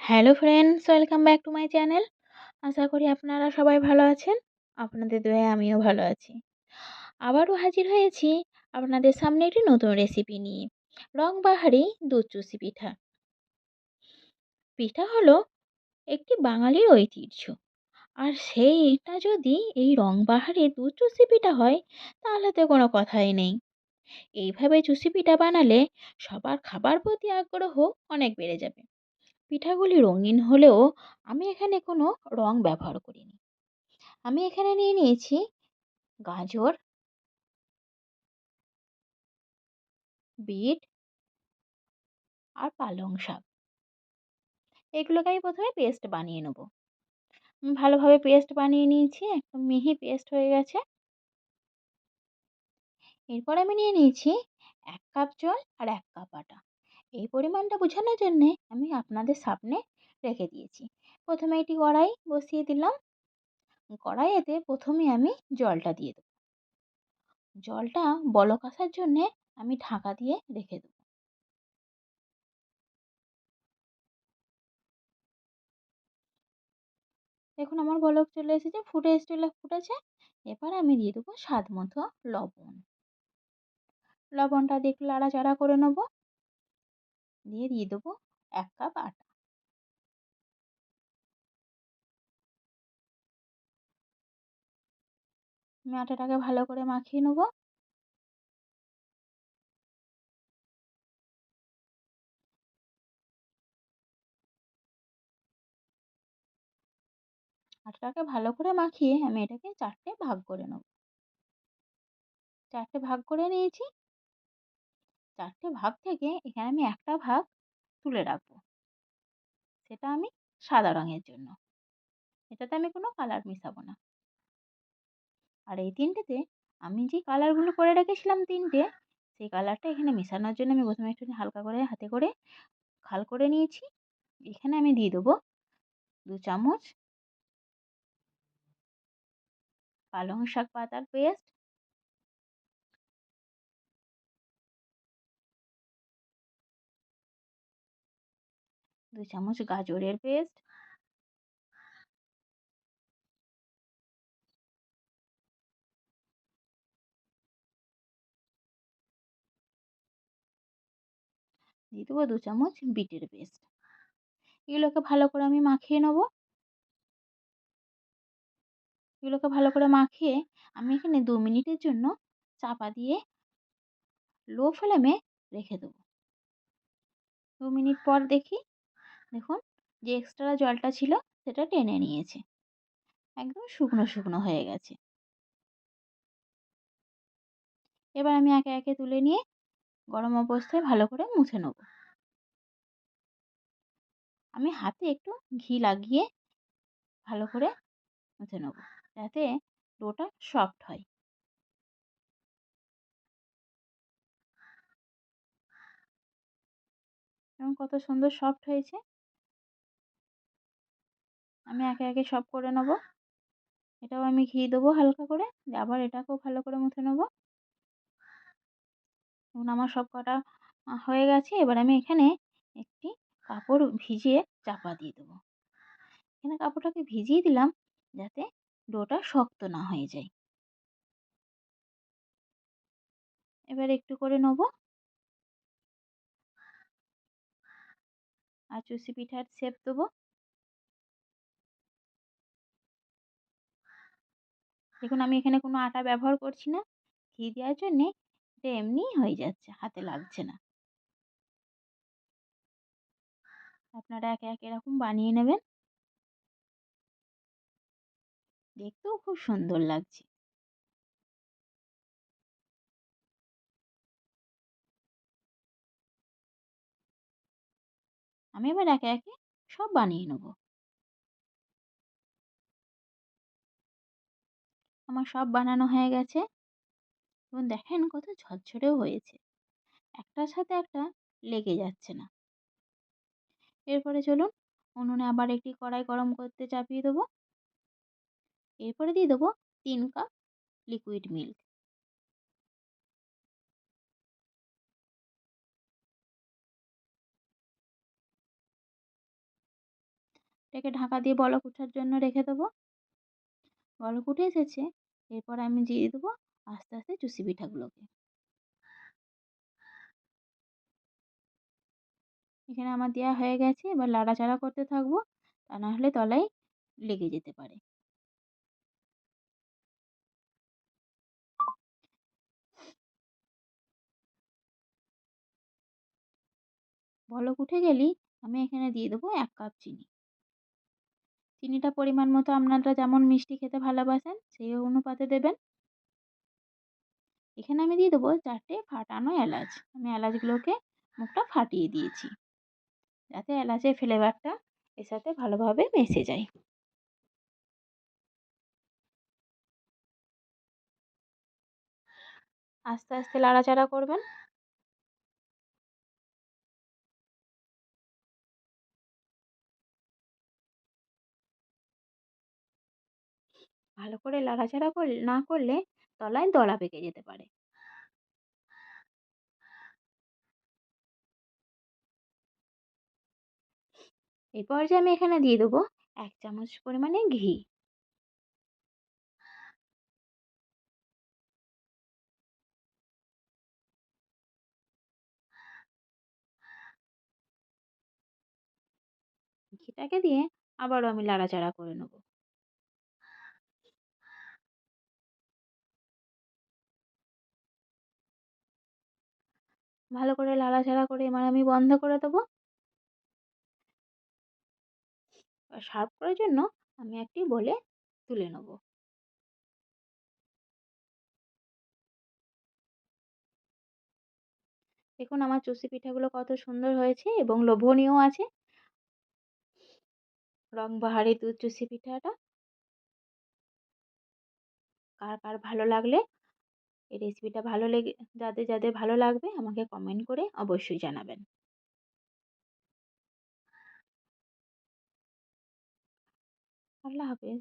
Hello friends, welcome back to my channel. আশা করি আপনারা সবাই ভালো আছেন, আপনাদের দয়ায় আমিও ভালো আছি। আবারও হাজির হয়েছি আপনাদের সামনে একটি নতুন রেসিপি নিয়ে, রংবাহারি দুধ চুষি পিঠা। পিঠা হলো একটি বাঙালির ঐতিহ্য। আর সেইটা যদি এই রংবাহারি দুধ চুষি পিঠা হয়, তাহলে তো কোনো কথাই নেই। এইভাবে চুষি পিঠা বানালে সবার খাবার প্রতি আগ্রহ অনেক বেড়ে যাবে। পিঠাগুলি রঙিন হলেও আমি এখানে কোনো রং ব্যবহার করিনি। আমি এখানে নিয়ে নিয়েছি গাজর, বিট আর পালং শাক। এগুলোকে আমি প্রথমে পেস্ট বানিয়ে নেব। ভালোভাবে পেস্ট বানিয়ে নিয়েছি, একদম মিহি পেস্ট হয়ে গেছে। এরপর আমি নিয়ে নিয়েছি এক কাপ জল আর এক কাপ আটা। এই পরিমাণটা বোঝানোর জন্যে আমি আপনাদের সামনে রেখে দিয়েছি। প্রথমে এটি কড়াই বসিয়ে দিলাম। কড়াইয়েতে প্রথমে আমি জলটা দিয়ে দেবো। জলটা বলক আসার জন্যে আমি ঢাকা দিয়ে রেখে দেবো। দেখুন আমার বলক চলে এসেছে, ফুটে চলে ফুটেছে। এবার আমি দিয়ে দেবো স্বাদ মতো লবণ। লবণটা দিয়ে একটু লাড়াচাড়া করে নেব। দিয়ে দিয়ে দেবো এক কাপ আটা। আমি আটাটাকে ভালো করে মাখিয়ে নেব। আটাটাকে ভালো করে মাখিয়ে আমি এটাকে চারটে ভাগ করে নেব। চারটে ভাগ করে নিয়েছি। চারটে ভাগ থেকে এখানে আমি একটা ভাগ তুলে রাখব। সেটা আমি সাদা রঙের জন্য। এটাতে আমি কোনো কালার মেশাবো না। আর এই তিনটেতে আমি যে কালারগুলো করে রেখেছিলাম তিনটে, সেই কালারটা এখানে মেশানোর জন্য আমি প্রথমে একটু হালকা করে হাতে করে খাল করে নিয়েছি। এখানে আমি দিয়ে দেবো দু চামচ পালং শাক পাতার পেস্ট দু চামচ গাজরের পেস্ট দিয়ে দেবো দু চামচ বিটের পেস্ট এগুলোকে ভালো করে আমি মাখিয়ে নেব। এগুলোকে ভালো করে মাখিয়ে আমি এখানে দু মিনিটের জন্য চাপা দিয়ে লো ফ্লেমে রেখে দেবো। দু মিনিট পর দেখি দেখুন, যে এক্সট্রা জলটা ছিল সেটা টেনে নিয়েছে। একদম শুকনো শুকনো হয়ে গেছে। এবার আমি একে একে তুলে নিয়ে গরম অবস্থায় ভালো করে মুছে নেব। আমি হাতে একটু ঘি লাগিয়ে ভালো করে মুছে নেব, যাতে ডোটা সফট হয়। এবং কত সুন্দর সফট হয়েছে। আমি একে একে সব করে নেব। এটাও আমি ঘি দেবো হালকা করে আবার এটাকেও ভালো করে মুছে নেব। এবং আমার সব কটা হয়ে গেছে। এবার আমি এখানে একটি কাপড় ভিজিয়ে চাপা দিয়ে দেবো। এখানে কাপড়টাকে ভিজিয়ে দিলাম যাতে ডোটা শক্ত না হয়ে যায়। এবার একটু করে নেব। আর চুষি পিঠার শেপ দেবো। দেখুন, আমি এখানে কোনো আটা ব্যবহার করছি না। ঘি দেওয়ার জন্যে এটা এমনিই হয়ে যাচ্ছে, হাতে লাগছে না। আপনারা একে একে এরকম বানিয়ে নেবেন। দেখতেও খুব সুন্দর লাগছে। আমি এবার একে একে সব বানিয়ে নেব। আমার সব বানানো হয়ে গেছে। এবং দেখেন কত ঝরঝরেও হয়েছে। একটার সাথে একটা লেগে যাচ্ছে না। এরপরে চলুন উনুনে আবার একটি কড়াই গরম করতে চাপিয়ে দেবো। এরপরে দিয়ে দেবো তিন কাপ লিকুইড মিল্ক এটাকে ঢাকা দিয়ে বলক ওঠার জন্য রেখে দেবো। বলক উঠে এসেছে। এরপর আমি দিয়ে দেবো আস্তে আস্তে চুষি পিঠাগুলোকে। এখানে আমার দেওয়া হয়ে গেছে। এবার লাড়াচাড়া করতে থাকব। তা না হলে তলায় লেগে যেতে পারে। বলক উঠে গেলেই আমি এখানে দিয়ে দেবো এক কাপ চিনি। চিনিটা পরিমাণ মতো আপনারা যেমন মিষ্টি খেতে ভালোবাসেন, সেই অনুপাতে দেবেন। এখানে আমি দিয়ে দেবো চারটে ফাটানো এলাচ। আমি এলাচগুলোকে মুখটা ফাটিয়ে দিয়েছি, যাতে এলাচের ফ্লেভারটা এর সাথে ভালোভাবে মিশে যায়। আস্তে আস্তে, লাড়াচাড়া করবেন। ভালো করে লাড়াচাড়া কর, না করলে তলায় দলা পেকে যেতে পারে। এই পর্যায়ে আমি এখানে দিয়ে দেবো এক চামচ পরিমাণে ঘি। ঘিটাকে দিয়ে আবারও আমি লাড়াচাড়া করে নেব। ভালো করে লাড়াচাড়া করে এবার আমি বন্ধ করে দেবো। সার্ভ করার জন্য আমি একটি বলে তুলে নেব। দেখুন, আমার চষি পিঠাগুলো কত সুন্দর হয়েছে এবং লোভনীয় আছে। রং বাহারি দুধ চষি পিঠাটা। কার কার ভালো লাগলে এই রেসিপিটা ভালো লেগে, যাদের যাদের ভালো লাগবে আমাকে কমেন্ট করে অবশ্যই জানাবেন। আল্লাহ হাফেজ।